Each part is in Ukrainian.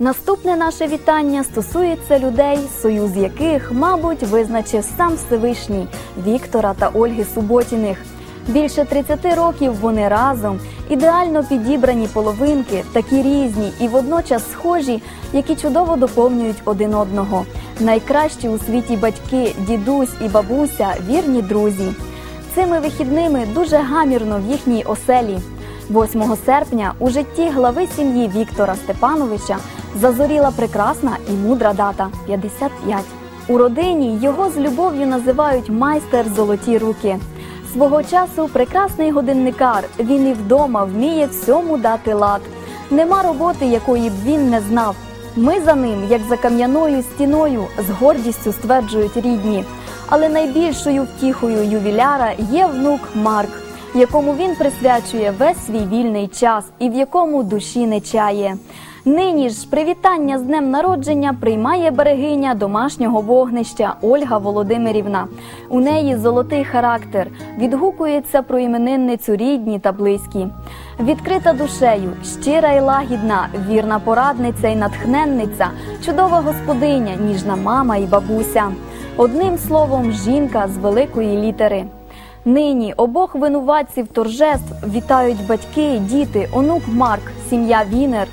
Наступне наше вітання стосується людей, союз яких, мабуть, визначив сам Всевишній Віктора та Ольги Суботіних. Більше 30 років вони разом, ідеально підібрані половинки, такі різні і водночас схожі, які чудово доповнюють один одного. Найкращі у світі батьки, дідусь і бабуся, вірні друзі. Цими вихідними дуже гамірно в їхній оселі. 8 серпня у житті глави сім'ї Віктора Степановича зазоріла прекрасна і мудра дата 55. У родині його з любов'ю називають майстер золоті руки. Свого часу прекрасний годинникар. Він і вдома вміє всьому дати лад. Нема роботи, якої б він не знав. Ми за ним, як за кам'яною стіною, з гордістю стверджують рідні. Але найбільшою втіхою ювіляра є внук Марк, якому він присвячує весь свій вільний час і в якому душі не чає. Нині ж привітання з днем народження приймає берегиня домашнього вогнища Ольга Володимирівна. У неї золотий характер, відгукується про іменинницю рідні та близькі. Відкрита душею, щира і лагідна, вірна порадниця і натхненниця, чудова господиня, ніжна мама і бабуся. Одним словом, жінка з великої літери. Нині обох винуватців торжеств вітають батьки, діти, онук Марк, сім'я Вінер,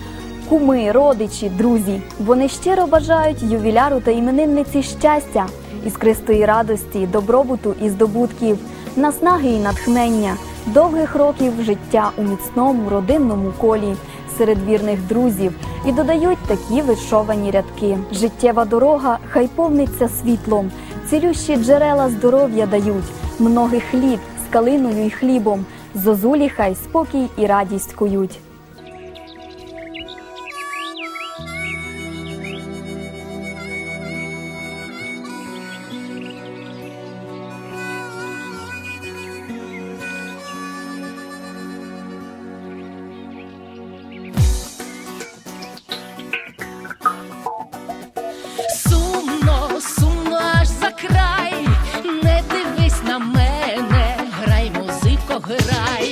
куми, родичі, друзі. Вони щиро бажають ювіляру та іменинниці щастя, іскристої радості, добробуту і здобутків, наснаги і натхнення, довгих років життя у міцному родинному колі. Серед вірних друзів і додають такі вишовані рядки. Життєва дорога хай повниться світлом, цілющі джерела здоров'я дають, многих літ з калиною й хлібом, зозулі хай спокій і радість кують. right.